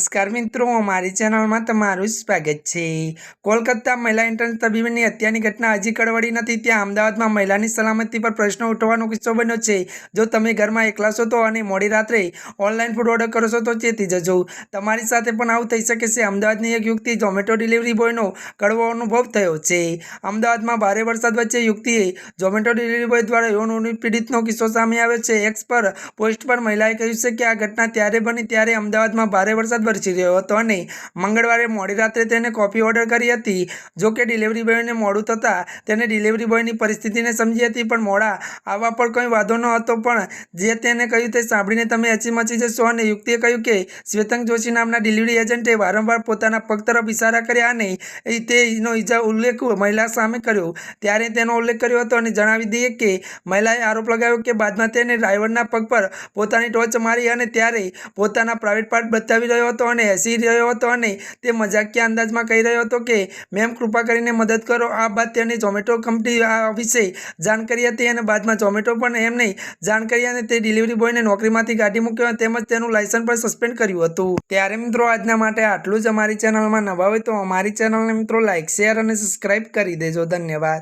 નમસ્કાર મિત્રો અમારી ચેનલમાં તમારું સ્વાગત છે. કોલકાતા મહિલા ઇન્ટરન્સ તબીબની હત્યાની ઘટના હજી કડવડી નથી. ત્યાં અમદાવાદમાં મહિલાની સલામતી પર પ્રશ્ન ઉઠવાનો કિસ્સો બન્યો છે. જો તમે ઘરમાં એકલા છો તો અને મોડી રાત્રે ઓનલાઈન ફૂડ ઓર્ડર કરો છો તો ચેતી જજો. તમારી સાથે પણ આવું થઈ શકે છે. અમદાવાદની એક યુક્તિ ઝોમેટો ડિલિવરી બોયનો કડવો અનુભવ થયો છે. અમદાવાદમાં ભારે વરસાદ વચ્ચે યુક્તિએ ઝોમેટો ડિલિવરી બોય દ્વારા યૌન પીડિતનો કિસ્સો સામે આવ્યો છે. એક્સ પર પોસ્ટ પર મહિલાએ કહ્યું છે કે આ ઘટના ત્યારે બની, ત્યારે અમદાવાદમાં ભારે વરસાદ વરસી રહ્યો હતો અને મંગળવારે મોડી રાત્રે તેને કોફી ઓર્ડર કરી હતી. જો કે ડિલિવરી બોયને મોડું થતાં તેને ડિલિવરી બોયની પરિસ્થિતિને સમજી હતી, પણ મોડા આવવા પર કંઈ વાંધો ન હતો. પણ જે તેને કહ્યું તે સાંભળીને તમે અચીમચી જશો અને યુક્તિએ કહ્યું કે શ્વેતંગ જોશી નામના ડિલિવરી એજન્ટે વારંવાર પોતાના પગ તરફ ઇશારા કર્યા અને તેનો ઈજા ઉલ્લેખ મહિલા સામે કર્યો. ત્યારે તેનો ઉલ્લેખ કર્યો હતો અને જણાવી દઈએ કે મહિલાએ આરોપ લગાવ્યો કે બાદમાં તેને ડ્રાઈવરના પગ પર પોતાની ટોચ મારી અને ત્યારે પોતાના પ્રાઇવેટ પાર્ટ બતાવી રહ્યો હતો અને હસી રહ્યો હતો અને તે મજાકિયા અંદાજમાં કહી રહ્યો હતો કે, મેમ, કૃપા કરીને મદદ કરો. આ બાદ તેની ઝોમેટો કંપની વિશે જાણ કરી હતી અને બાદમાં ઝોમેટો પણ એમને જાણ કરી અને તે ડિલિવરી બોયને નોકરીમાંથી કાઢી મૂક્યો તેમજ તેનું લાયસન્સ પણ સસ્પેન્ડ કર્યું હતું. ત્યારે મિત્રો, આજના માટે આટલું જ અમારી ચેનલમાં નવા હોય તો અમારી ચેનલને મિત્રો લાઇક શેર અને સબસ્ક્રાઇબ કરી દેજો. ધન્યવાદ.